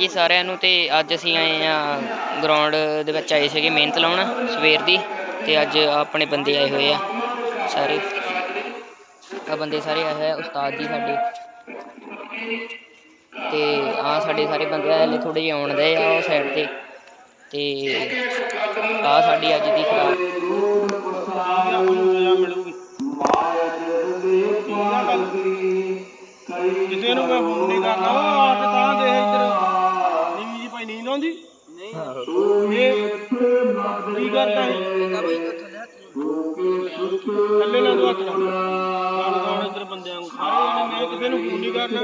ਜੀ ਸਾਰਿਆਂ ਨੂੰ ਤੇ ਅੱਜ ਅਸੀਂ ਆਏ ਆ ਗਰਾਊਂਡ ਦੇ ਵਿੱਚ ਆਏ ਸੀਗੇ ਮਿਹਨਤ ਲਾਉਣ, ਸਵੇਰ ਦੀ ਤੇ ਅੱਜ ਆਪਣੇ ਬੰਦੇ ਆਏ ਹੋਏ ਆ, ਸਾਰੇ। ਆ ਬੰਦੇ ਸਾਰੇ ਆਏ ਹੋਏ ਆ, ਉਸਤਾਦ ਜੀ ਸਾਡੇ। ਤੇ ਆ ਸਾਡੇ ਸਾਰੇ ਬੰਦੇ ਆਏ, ਹਲੇ ਥੋੜੇ ਜਿਹੇ ਆਉਣ ਦੇ ਆ ਉਹ ਸਾਈਡ ਤੇ। ਤੇ ਆ ਸਾਡੀ ਅੱਜ ਦੀ ਖਰਾਬ ਕਿਸੇ ਨੂੰ ਮੈਂ ਫੋਨ ਨਹੀਂ ਕਰਨਾ, ਉਹ ਆ ਕੇ ਤਾਂ ਦੇ ਇੱਧਰ। ਆਉਂਦੀ ਨਹੀਂ। ਇਹ ਕੀ ਕਰਦਾ ਹੈ ਥੱਲੇ ਨਾ ਦੁਆ ਕਰਾਂ ਨਾਲ ਇੱਧਰ ਬੰਦਿਆਂ ਨੂੰ ਸਾਰੇ ਜਣੇ ਮੈਂ ਕਿਸੇ ਨੂੰ ਫੋਨ ਨਹੀਂ ਕਰਨਾ।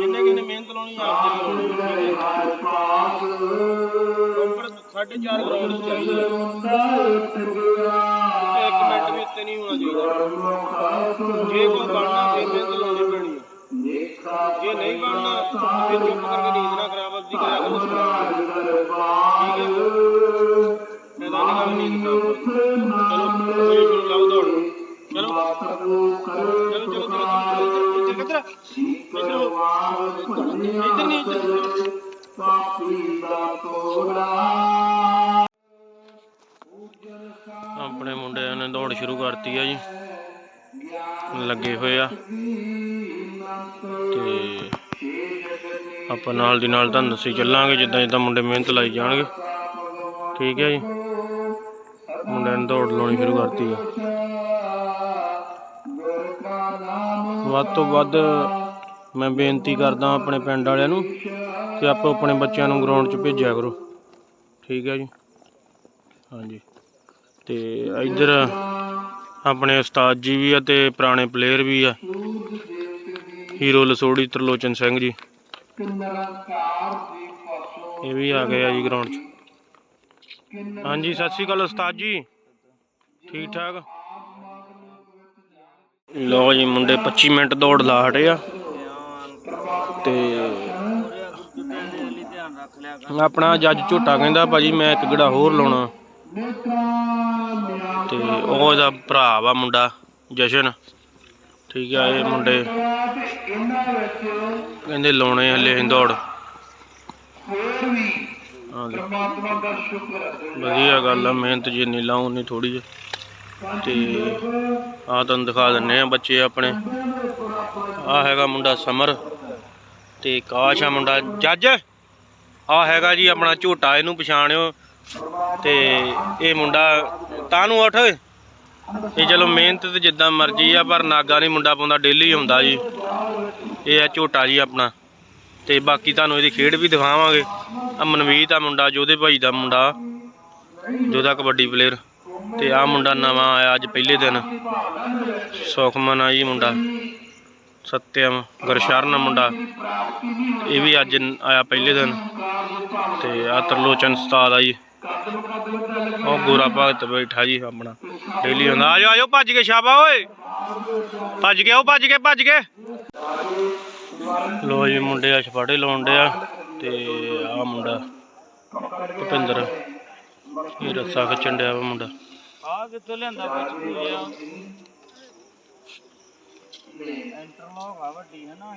ਜਿੰਨੇ ਕਿਨੇ ਮਿਹਨਤ ਲਾਉਣੀ ਆਪ ਲਾਉਣੀ ਉੱਪਰ ਚਾਹੀਦਾ ਤੇ ਇੱਕ ਮਿੰਟ ਵੀ ਉੱਤੇ ਨਹੀਂ ਹੋਣਾ ਚਾਹੀਦਾ। ਜੇ ਕੋਈ ਬਣਨਾ ਫਿਰ ਮਿਹਨਤ ਲਾਉਣੀ ਪੈਣੀ ਹੈ ਜੇ ਨਹੀਂ ਬਣਨਾ ਫਿਰ ਚੁੱਪ ਕਰਕੇ ਨੀਂਦ ਨਾ ਖਰਾਬ ਆਪਦੀ ਕਰਿਆ ਕਰੋ ਠੀਕ ਹੈ ਨਹੀਂ ਗੱਲ ਨੀਂਦ ਖਰਾਬ ਹੋਈ। ਚਲੋ ਕੋਈ ਸ਼ੁਰੂ ਲਾਓ ਦੌੜ। ਚਲੋ। ਚਲੋ ਚਲੋ ਚਲੋ ਇੱਧਰ ਕਿੱਧਰ ਇੱਧਰ। ਇੱਧਰ ਨਹੀਂ ਇੱਧਰ ਆਪਣੇ ਮੁੰਡਿਆਂ ਨੇ ਦੌੜ ਸ਼ੁਰੂ ਕਰਤੀ ਆ ਜੀ। ਲੱਗੇ ਹੋਏ ਆ। ਤੇ ਆਪਾਂ ਨਾਲ ਦੀ ਨਾਲ ਤੁਹਾਨੂੰ ਦੱਸੀ ਚੱਲਾਂਗੇ, ਜਿੱਦਾਂ ਜਿੱਦਾਂ ਮੁੰਡੇ ਮਿਹਨਤ ਲਾਈ ਜਾਣਗੇ। ਠੀਕ ਹੈ ਜੀ? ਮੁੰਡਿਆਂ ਨੇ ਦੌੜ ਲਾਉਣੀ ਸ਼ੁਰੂ ਕਰਤੀ ਆ। ਵੱਧ ਤੋਂ ਵੱਧ ਮੈਂ ਬੇਨਤੀ ਕਰਦਾ ਆਪਣੇ ਪਿੰਡ ਵਾਲਿਆਂ ਨੂੰ ਕਿ ਆਪੋ ਆਪਣੇ ਬੱਚਿਆਂ ਨੂੰ ਗਰਾਊਂਡ 'ਚ ਭੇਜਿਆ ਕਰੋ। ਠੀਕ ਹੈ ਜੀ? ਹਾਂਜੀ। ਤੇ ਇੱਧਰ ਆਪਣੇ ਉਸਤਾਦ ਜੀ ਵੀ ਆ ਤੇ ਪੁਰਾਣੇ ਪਲੇਅਰ ਵੀ ਆ। ਹੀਰੋ ਲਸੋੜੀ ਤਰਲੋਚਨ ਸਿੰਘ ਜੀ। ਇਹ ਵੀ ਆ ਗਏ ਆ ਜੀ ਗਰਾਊਂਡ 'ਚ। ਹਾਂਜੀ ਸਤਿ ਸ਼੍ਰੀ ਅਕਾਲ ਉਸਤਾਦ ਜੀ। ਠੀਕ ਠਾਕ? ਲਓ ਜੀ ਮੁੰਡੇ 25 ਮਿੰਟ ਦੌੜ ਲਾ ਹਟੇ ਆ। ਤੇ ਆਪਣਾ ਜੱਜ ਝੋਟਾ ਕਹਿੰਦਾ ਭਾਜੀ ਮੈਂ ਇੱਕ ਗੜਾ ਹੋਰ ਲਾਉਣਾ। ਤੇ ਉਹ ਇਹਦਾ ਭਰਾ ਵਾ ਮੁੰਡਾ ਜਸ਼ਨ। ਠੀਕ ਆ ਇਹ ਮੁੰਡੇ ਕਹਿੰਦੇ ਲਾਉਣੇ ਹਲੇ ਅਸੀਂ ਦੌੜ ਹਾਂ ਜੀ। ਵਧੀਆ ਗੱਲ ਆ ਮਿਹਨਤ ਜਿੰਨੀ ਲਾਉ ਉਨੀ ਥੋੜੀ ਜਿਹੀ ਤੇ ਆ ਤੁਹਾਨੂੰ ਦਿਖਾ ਦਿੰਨੇ ਆ ਬੱਚੇ ਆਪਣੇ। ਆ ਹੈਗਾ ਮੁੰਡਾ ਸਮਰ ਤੇ ਕਾਸ਼ ਆ ਮੁੰਡਾ ਜੱਜ। ਆ ਹੈਗਾ ਜੀ ਆਪਣਾ ਝੋਟਾ ਇਹਨੂੰ ਪਛਾਣਿਓ। ਤੇ ਇਹ ਮੁੰਡਾ ਤਾਂ ਨੂੰ ਉੱਠ। ਓਏ ਇਹ ਚਲੋ ਮਿਹਨਤ ਤੇ ਜਿੱਦਾਂ ਮਰਜ਼ੀ ਆ, ਪਰ ਨਾਗਾ ਨਹੀਂ ਮੁੰਡਾ ਪਾਉਂਦਾ, ਡੇਲੀ ਹੁੰਦਾ ਜੀ। ਇਹ ਆ ਝੋਟਾ ਜੀ ਆਪਣਾ। ਤੇ ਬਾਕੀ ਤੁਹਾਨੂੰ ਇਹਦੀ ਖੇਡ ਵੀ ਦਿਖਾਵਾਂਗੇ। ਆ ਮਨਵੀਤ ਆ ਮੁੰਡਾ, ਜੋਧੇ ਭਾਈ ਦਾ ਮੁੰਡਾ। ਜੋਧਾ ਕਬੱਡੀ ਪਲੇਅਰ ਤੇ ਆ ਮੁੰਡਾ ਨਵਾਂ ਆਇਆ ਅੱਜ ਪਹਿਲੇ ਦਿਨ। ਸੁਖਮਨ ਆ ਜੀ ਮੁੰਡਾ। ਸਤਿਅਮ, ਗੁਰਸ਼ਰਨ ਮੁੰਡਾ। ਇਹ ਵੀ ਅੱਜ ਆਇਆ ਪਹਿਲੇ ਦਿਨ। ਤੇ ਆ ਤਰਲੋਚਨ ਉਸਤਾਦ ਆ ਜੀ। ਉਹ ਗੋਰਾ ਭਗਤ ਬੈਠਾ ਜੀ ਆਪਣਾ ਡੇਲੀ ਹੁੰਦਾ। ਆਜੋ ਆਜੋ ਭੱਜ ਕੇ ਸ਼ਾਬਾ ਓਏ। ਭੱਜ ਕੇ ਆਓ ਭੱਜ ਕੇ ਭੱਜ ਕੇ। ਲੋ ਜੀ ਮੁੰਡੇ ਆ ਛਪਾੜੇ ਲਾਉਣ ਡਿਆ ਤੇ ਆ ਮੁੰਡਾ ਭੁਪਿੰਦਰ। ਇਹ ਰੱਸਾ ਖਿੱਚਣ ਡਿਆ ਵਾ ਮੁੰਡਾ। ਆ ਕਿੱਥੋਂ ਲਿਆਂਦਾ ਵਿੱਚ ਪੂਜਾ ਇੰਟਰਲੌਕ ਆ? ਵੱਡੀ ਹੈ ਨਾ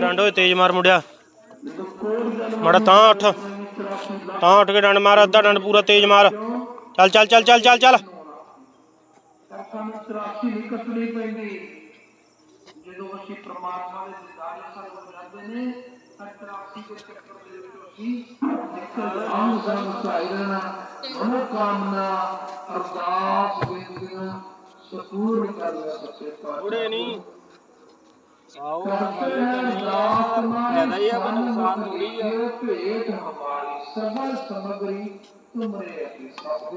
ਡੰਡ ਓਏ ਤੇਜ਼ ਮਾਰ ਮੁੰਡਿਆ। ਮਾੜਾ ਤਾਂ ਉੱਠ ਤਾਂ ਉੱਠ ਕੇ ਡੰਡ ਮਾਰ ਅੱਧਾ ਡੰਡ ਪੂਰਾ ਤੇਜ਼ ਮਾਰ। ਚੱਲ ਚੱਲ ਚੱਲ ਚੱਲ ਚੱਲ ਚੱਲ। ਬੁੜੇ ਨਹੀਂ। ਆਓ ਜ਼ਿਆਦਾ ਹੀ ਆ ਨੁਕਸਾਨ ਥੋੜੀ ਆ ਭੇਟ ਹਮਾਰੀ ਸਰਵ ਸਮਗਰੀ ਤੁਮਰੇ ਅਤੀ ਸਭ